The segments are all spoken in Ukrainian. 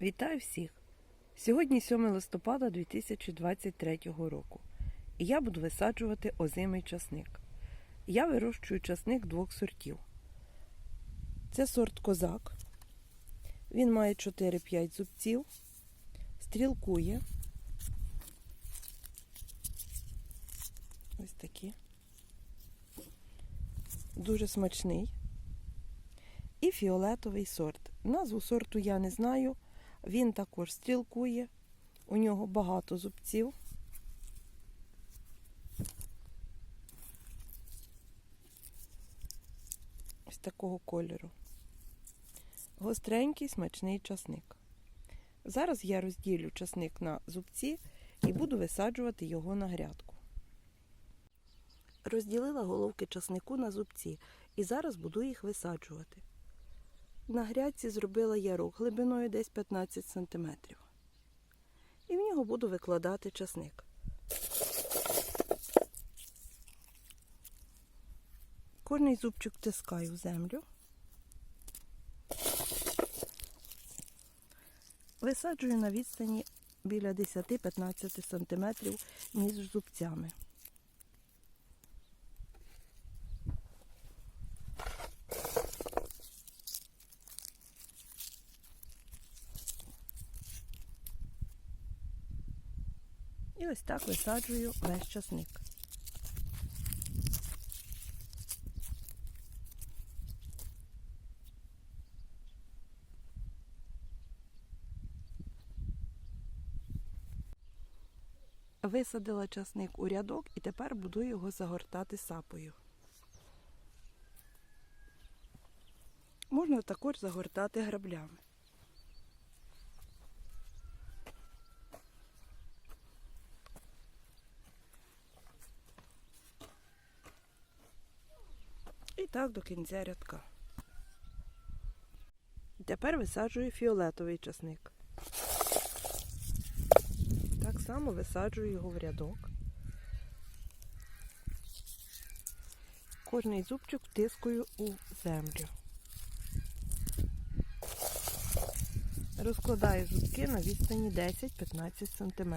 Вітаю всіх! Сьогодні 7 листопада 2023 року. І я буду висаджувати озимий часник. Я вирощую часник двох сортів. Це сорт козак. Він має 4-5 зубців, стрілкує. Ось такі. Дуже смачний. І фіолетовий сорт. Назву сорту я не знаю. Він також стрілкує. У нього багато зубців. Ось такого кольору. Гостренький смачний часник. Зараз я розділю часник на зубці і буду висаджувати його на грядку. Розділила головки часнику на зубці і зараз буду їх висаджувати. На грядці зробила ярок глибиною десь 15 см. І в нього буду викладати часник. Кожний зубчик втискаю в землю. Висаджую на відстані біля 10-15 см між зубцями. І ось так висаджую весь часник. Висадила часник у рядок і тепер буду його загортати сапою. Можна також загортати граблями. І так до кінця рядка. Тепер висаджую фіолетовий часник. Так само висаджую його в рядок. Кожний зубчик втискую у землю. Розкладаю зубки на відстані 10-15 см.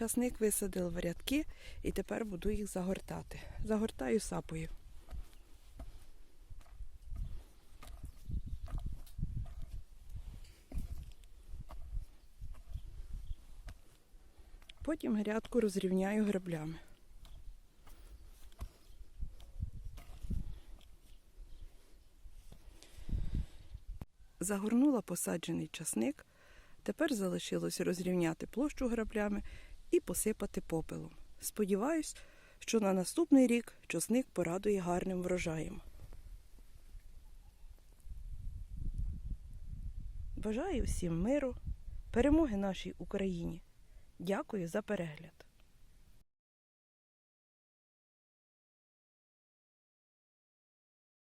Часник висадила в рядки і тепер буду їх загортати. Загортаю сапою. Потім грядку розрівняю граблями. Загорнула посаджений часник. Тепер залишилось розрівняти площу граблями і посипати попелом. Сподіваюсь, що на наступний рік часник порадує гарним врожаєм. Бажаю всім миру, перемоги нашій Україні. Дякую за перегляд.